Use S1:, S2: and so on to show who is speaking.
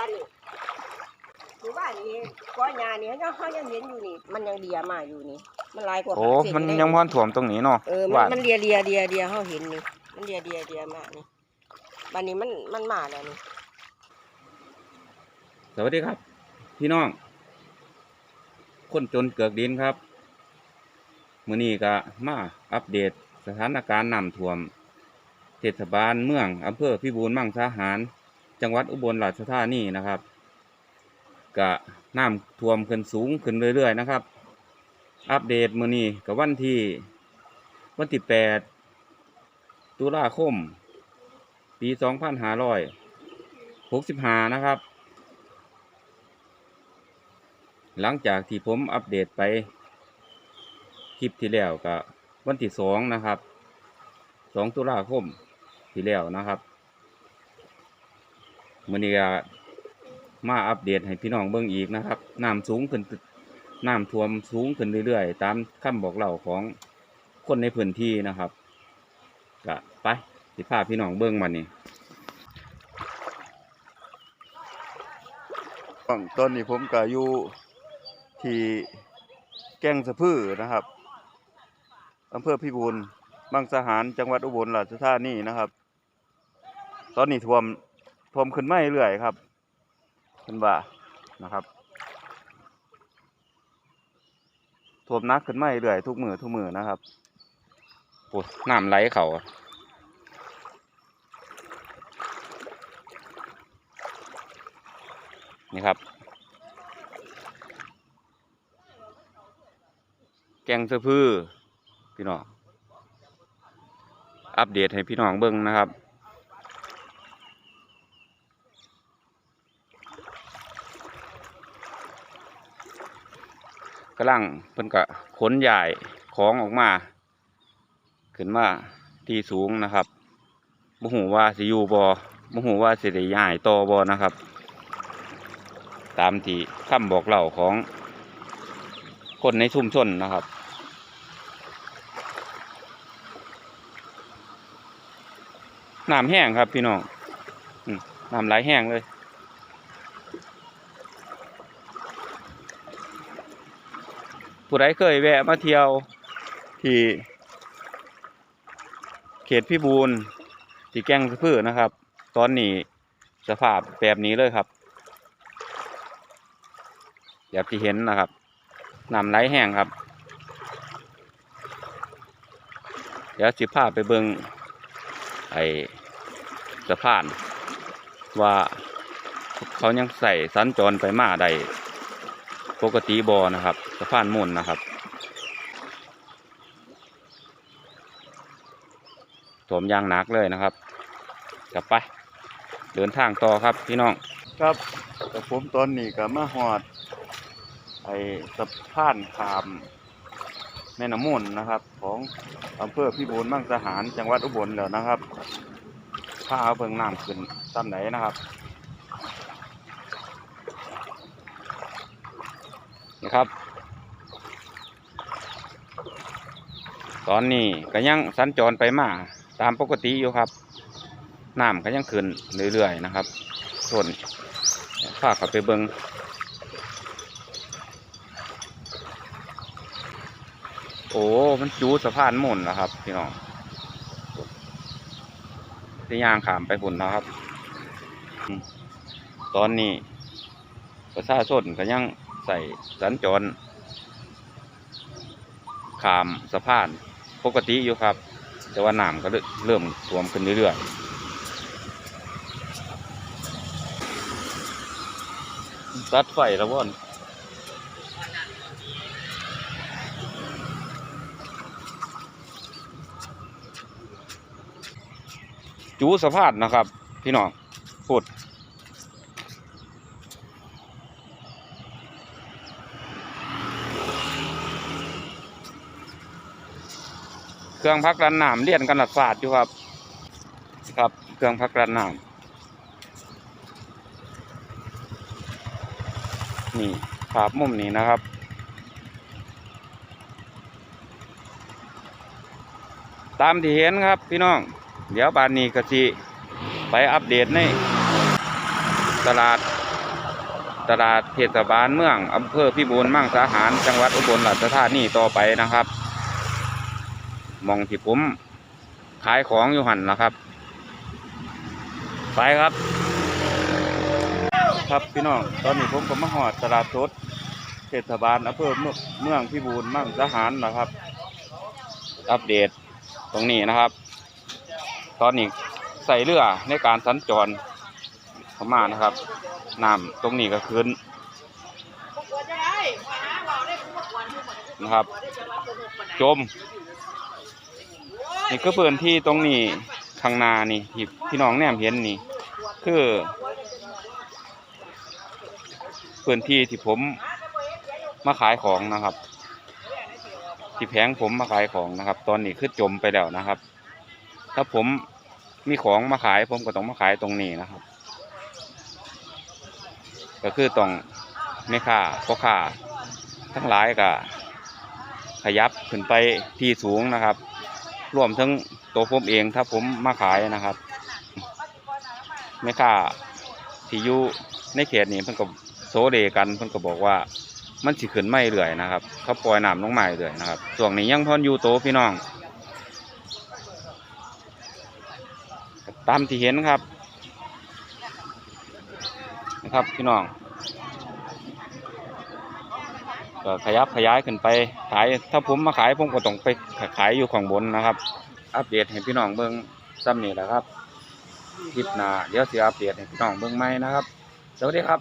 S1: กันนี่หรือว่านี่ก้อยยานี่เขาเขายังเห็นอยู่นี่ มันยังเลียมาอยู่นี่ มันหลายกว่า
S2: โอ้
S1: เส้
S2: มัน
S1: ได้
S2: ยังพอนถ่วมตรงนี้เนาะ
S1: เออ
S2: ห
S1: มัน
S2: วาน
S1: มันเลียเลียเลียเลียเขาเห็นนี่ มันเลียเลียเลียมานี่บัดนี้มันมันมาแล้วนี่
S2: สวัสดีครับ พี่น้อง คนจนเกือกดินครับ มื้อนี้ก็มาอัปเดตสถานการณ์น้ำท่วม เทศบาลเมืองอำเภอพิบูลมังสาหาร จังหวัดอุบลราชธานีนะครับก็น้ำท่วมขึ้นสูงขึ้นเรื่อยๆนะครับ อัปเดตมือนี้กับวันที่วันที่แปดตุลาคม ปีสองพันห้าร้อยหกสิบห้านะครับ หลังจากที่ผมอัปเดตไปคลิปที่แล้วก็วันที่สองนะครับสองตุลาคมที่แล้วนะครับ มื่อนี้มาอัปเดตให้พี่น้องเบิ่งอีกนะครับน้ำสูงขึ้นน้ำท่วมสูงขึ้นเรื่อยๆ ตามคำบอกเล่าของคนในพื้นที่นะครับก็ไปสิพาพี่น้องเบิ่งมันนี่
S3: ตอนนี้ผมก็อยู่ที่แก้งสะพือนะครับอำเภอพิบูลบางสหารจังหวัดอุบลราชธานีนะครับ ตอนนี้ท่วม ทมขึ้นไม่เรื่อยครับขึ้นว่านะครับทมนักขึ้นไม่เรื่อยทุกมือทุกมือนะครับ
S2: โอ้น้ำไหลเขาอนี่ครับ แกงเสื้อพือพี่น้องอัปเดตให้พี่น้องเบิ่งนะครับ กำลังเพิ่นก็ขนย้ายของออกมา ขึ้นมาที่สูงนะครับบ่ฮู้ว่าสิอยู่บ่บ่ฮู้ว่าสิได้ย้ายต่อบ่นะครับ ตามที่คำบอกเล่าของ คนในชุมชนนะครับน้ำแห้งครับพี่น้องน้ำไหลแห้งเลย ผู้ใดเคยแวะมาเที่ยวที่เขตพิบูลที่แก้งสะพือนะครับ ตอนนี้สภาพแบบนี้เลยครับแบบที่เห็นนะครับน้ำไหลแห้งครับ เดี๋ยวสิพาไปเบิงไอ้สะพาน ว่าเขายังใส่สัญจรไปมาได้ ปกติบอนะครับสะพานมุ่นนะครับถ่วมยางหนักเลยนะครับ กลับไป เดินทางต่อครับพี่น้อง
S3: ครับแต่ผมตอนนี้ก็มาหอด ไอ้สะพานขามแม่น้ำมูลนะครับ ของอำเภอพิบูลมังสหารจังหวัดอุบลแล้วนะครับ ถ้าเอาเบิ่งน้ำขึ้นตามไหนนะครับ
S2: นะครับ ตอนนี้ก็ยังสัญจรไปมาตามปกติอยู่ครับน้ำก็ยังขึ้นเรื่อยๆนะครับส่วนพาเขาไปเบิงโอ้ มันจูสะพานหมุนแล้วครับพี่น้องที่ยางขามไปฝุ่นแล้วครับ ตอนนี้ประชาชนก็ยัง ส่สัญจรขามสะพานปกติอยู่ครับ แต่ว่าน้ำก็เริ่มท่วมขึ้นเรื่อยๆตัดไฟแล้วว่อนจูสะพานนะครับ พี่น้องพูด เครื่องพักรันน้ำเลี่ยนกันหลัดฝาดอยู่ครับ ครับ เครื่องพักรันน้ำนี่ภาพมุมนี้นะครับตามที่เห็นครับพี่น้อง เดี๋ยวบานนี้ก็สิไปอัปเดตในตลาดตลาดเทศบาลเมืองอำเภอพิบูลมั่งสาหาร จังหวัดอุบลราชธานีต่อไปนะครับ มองที่ผมขายของอยู่หันละครับ ไปครับ
S3: ครับพี่น้องตอนนี้ผมก็มาหอดตลาดสดเทศบาลอำเภอเมืองเมืองพิบูลมั่งสหารนะครับ
S2: อัปเดตตรงนี้นะครับ ตอนนี้ใส่เรือในการสัญจรเข้ามานะครับน้ำตรงนี้ก็ขึ้นนะครับ จม นี่ก็พื้นที่ตรงนี้ข้างนานี่ที่พี่น้องแนมเห็นนี่ คือพื้นที่ที่ผมมาขายของนะครับ ที่แผงผมมาขายของนะครับ ตอนนี้คือจมไปแล้วนะครับ ถ้าผมมีของมาขายผมก็ต้องมาขายตรงนี้นะครับ ก็คือต้องไม่ค่าพ่อค้าทั้งหลายก็ขยับขึ้นไปที่สูงนะครับ รวมทั้งตัวผมเองถ้าผมมาขายนะครับไม่ค่าที่อยู่ในเขตนี้เพิ่นก็โซเดกันเพิ่นก็บอกว่ามันสิขึ้นไม่เรื่อยนะครับเขาปล่อยน้ำลงมาเรื่อยนะครับช่วงนี้ยังพอนอยู่โตพี่น้องตามที่เห็นครับนะครับพี่น้อง ก็ขยับขยายขึ้นไปขาย ถ้าผมมาขายผมก็ต้องไปขายอยู่ข้างบนนะครับ อัปเดตให้พี่น้องเบิ้งซ้ำนี่แหละครับคลิปหน้าเดี๋ยวสิอัปเดตให้พี่น้องเบิ้งใหม่นะครับสวัสดีครับ